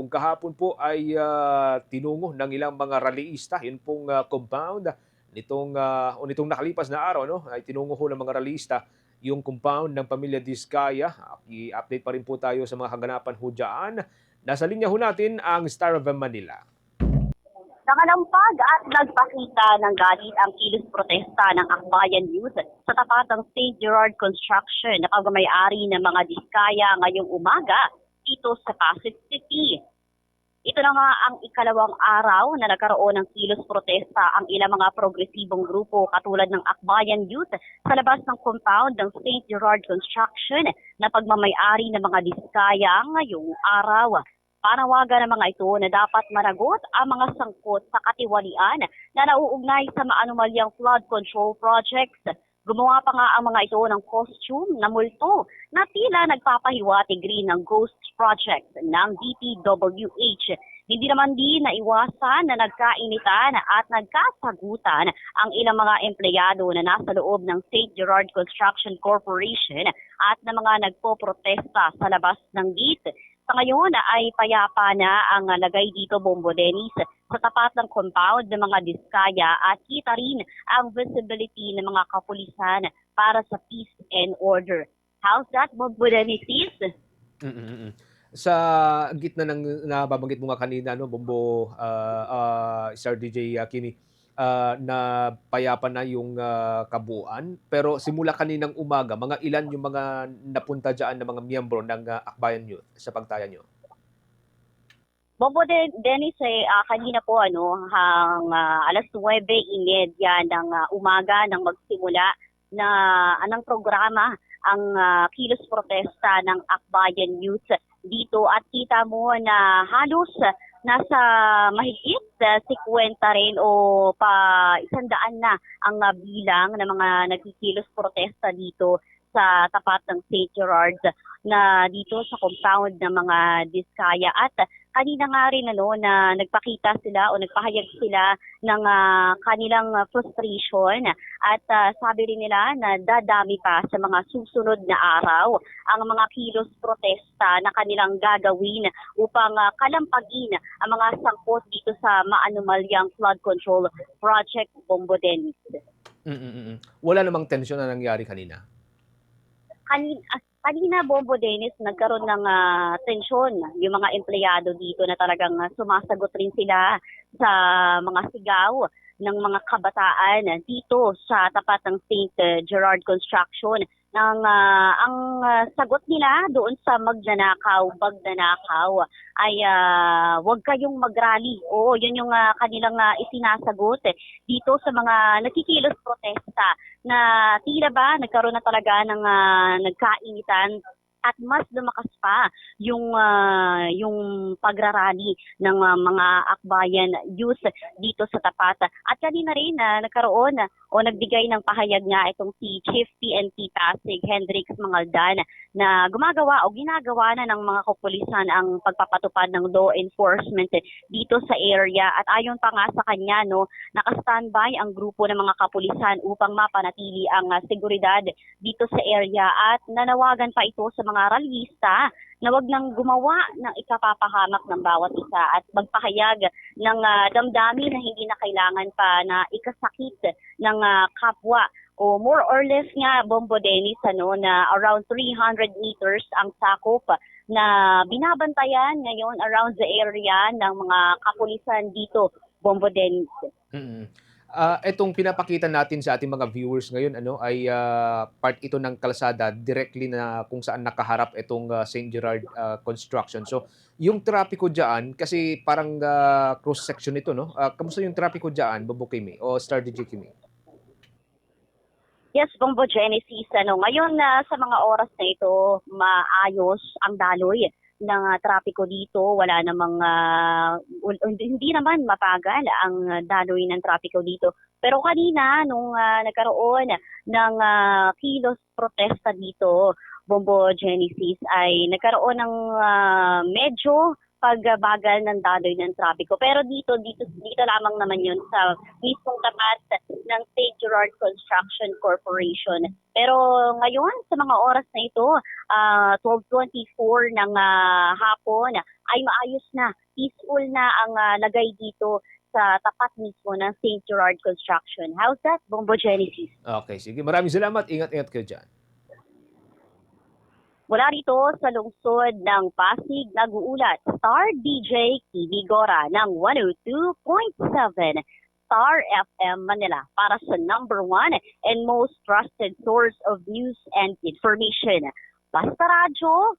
Kung kahapon po ay ah, tinungo ng ilang mga rallyista, yun pong ah, compound nitong ah, o nitong nakalipas na araw no, ay tinungo ho ng mga rallyista yung compound ng pamilya Diskaya. I-update pa rin po tayo sa mga kaganapan ho dyan. Nasa linya ho natin ang Star of Manila. Nakalampag at nagpakita ng galit ang kilos protesta ng Akbayan Youth sa tapat ng St. Gerard Construction na pagmamayari ng mga diskaya ngayong umaga dito sa Pasig City. Ito na nga ang ikalawang araw na nagkaroon ng kilos protesta ang ilang mga progresibong grupo katulad ng Akbayan Youth sa labas ng compound ng St. Gerard Construction na pagmamayari ng mga diskaya ngayong araw. Panawagan ng mga ito na dapat managot ang mga sangkot sa katiwalian na nauugnay sa maanumalyang flood control projects. Gumawa pa nga ang mga ito ng costume na multo na tila nagpapahiwatig rin ng ghost project ng DPWH. Hindi naman din naiwasan na nagkainitan at nagkasagutan ang ilang mga empleyado na nasa loob ng St. Gerard Construction Corporation at na mga nagpo-protesta sa labas ng gate. Sa ngayon ay payapa na ang lagay dito Bombo Dennis sa tapat ng compound ng mga diskaya at kita rin ang visibility ng mga kapulisan para sa peace and order. How's that, Bombo Dennis? Mm-mm-mm. Sa gitna ng nababanggit mo nga kanina, no, Bombo, ah, ah, Sir DJ Kini, ah, na payapa na yung ah, kabuuan. Pero simula kaninang umaga, mga ilan yung mga napunta dyan ng mga miyembro ng ah, Akbayan Youth sa pagtaya nyo? Bobo de, Dennis, eh, ah, kanina po ano, hang ah, alas 9.30 ng ah, umaga nang magsimula na anong programa ang ah, kilos protesta ng Akbayan Youth dito at kita mo na halos nasa mahigit uh, 50 rin o pa isandaan na ang bilang ng mga nagkikilos protesta dito sa tapat ng St. Gerard na dito sa compound ng mga Diskaya at kanina nga rin ano na nagpakita sila o nagpahayag sila ng ah, kanilang ah, frustration at ah, sabi rin nila na dadami pa sa mga susunod na araw ang mga kilos protesta na kanilang gagawin upang ah, kalampagin ang mga sangkot dito sa maanumalyang flood control project Bombo Dennis. Mm-mm-mm. Wala namang tensyon na nangyari kanina. kanina, kanina Bombo Dennis nagkaroon ng ah, tensyon yung mga empleyado dito na talagang ah, sumasagot rin sila sa mga sigaw ng mga kabataan dito sa tapat ng St. Gerard Construction ng ah, ang ah, sagot nila doon sa magnanakaw, magnanakaw ay ah, huwag kayong magrally. Oo, yun yung ah, kanilang ah, isinasagot eh, dito sa mga nakikilos protesta na tila ba nagkaroon na talaga ng ah, nagkainitan at mas lumakas pa yung ah, yung pagrarally ng ah, mga akbayan youth dito sa tapat. At kanina rin na nagkaroon o nagbigay ng pahayag nga itong si Chief PNP Pasig Hendrix Mangaldan na gumagawa o ginagawa na ng mga kapulisan ang pagpapatupad ng law enforcement dito sa area at ayon pa nga sa kanya no naka-standby ang grupo ng mga kapulisan upang mapanatili ang ah, seguridad dito sa area at nanawagan pa ito sa mga rallyista na wag nang gumawa ng ikapapahamak ng bawat isa at magpahayag ng ah, damdamin na hindi na kailangan pa na ikasakit ng ah, kapwa o more or less nga Bombo Dennis ano na around 300 meters ang sakop na binabantayan ngayon around the area ng mga kapulisan dito Bombo Dennis. Mm. Ah, itong pinapakita natin sa ating mga viewers ngayon ano ay ah, part ito ng kalsada directly na kung saan nakaharap itong ah, St. Gerard ah, Construction. So, yung trapiko diyan kasi parang ah, cross section ito no. Ah, kamusta yung trapiko diyan, Bobo Kimi o Star DJ Kimi? Yes, Bombo Genesis. Ano, ngayon na sa mga oras na ito, maayos ang daloy ng ah, trapiko dito. Wala namang, ul- hindi naman mapagal ang daloy ng trapiko dito. Pero kanina, nung ah, nagkaroon ng ah, kilos protesta dito, Bombo Genesis, ay nagkaroon ng ah, medyo pagbagal ng daloy ng trapiko. Pero dito, dito, dito lamang naman yun sa mismong tapat ng St. Gerard Construction Corporation. Pero ngayon, sa mga oras na ito, ah, 12.24 ng ah, hapon, ay maayos na, peaceful na ang ah, lagay dito sa tapat mismo ng St. Gerard Construction. How's that, Bombo Genesis? Okay, sige. Maraming salamat. Ingat-ingat kayo dyan. Mula rito sa lungsod ng Pasig, nag-uulat Star DJ Kibi ng 102.7 Star FM Manila para sa number one and most trusted source of news and information. Basta Radyo,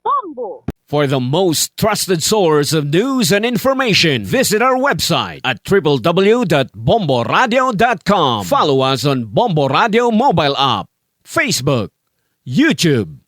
Bombo! For the most trusted source of news and information, visit our website at www.bomboradio.com. Follow us on Bombo Radio mobile app, Facebook, YouTube,